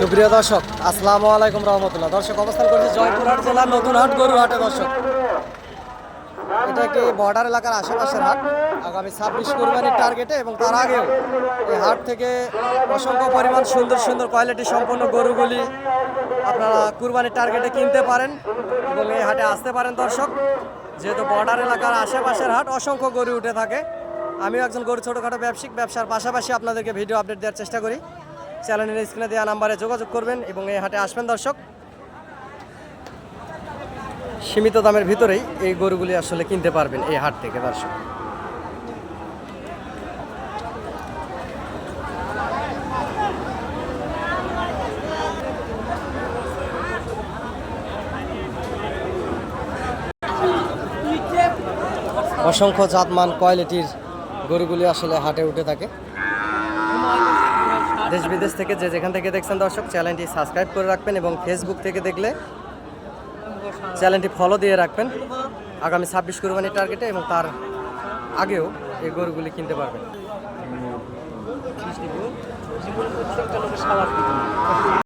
সুপ্রিয় দর্শক, আসসালামু আলাইকুম রহমতুল্লাহ। দর্শক, অবস্থান করছি জয়পুরহাট জেলার নতুন হাট গরু হাটে দর্শক। এটা একটি বর্ডার এলাকার আশেপাশের হাট? আগামী ছাব্বিশ কোরবানির টার্গেটে এবং তার আগেও এই হাট থেকে অসংখ্য পরিমাণ সুন্দর সুন্দর কোয়ালিটি সম্পন্ন গরুগুলি আপনারা কুরবানির টার্গেটে কিনতে পারেন এবং এই হাটে আসতে পারেন দর্শক। যেহেতু বর্ডার এলাকার আশেপাশের হাট অসংখ্য গরু উঠে থাকে, আমিও একজন গরু ছোটোখাটো ব্যবসায়িক ব্যবসার পাশাপাশি আপনাদেরকে ভিডিও আপডেট দেওয়ার চেষ্টা করি। চ্যানেলের স্ক্রিনে দেওয়া নাম্বারে যোগাযোগ করবেন এবং এই হাটে আসবেন দর্শক। সীমিত দামের ভিতরেই এই গরুগুলি আসলে কিনতে পারবেন এই হাট থেকে দর্শক। অসংখ্য জাতমান কোয়ালিটির গরুগুলি আসলে হাটে উঠে থাকে। দেশ বিদেশ থেকে যে যেখান থেকে দেখছেন দর্শক, চ্যানেলটি সাবস্ক্রাইব করে রাখবেন এবং ফেসবুক থেকে দেখলে চ্যানেলটি ফলো দিয়ে রাখবেন। আগামী ছাব্বিশ কুরবানির টার্গেটে এবং তার আগেও এই গরুগুলি কিনতে পারবেন।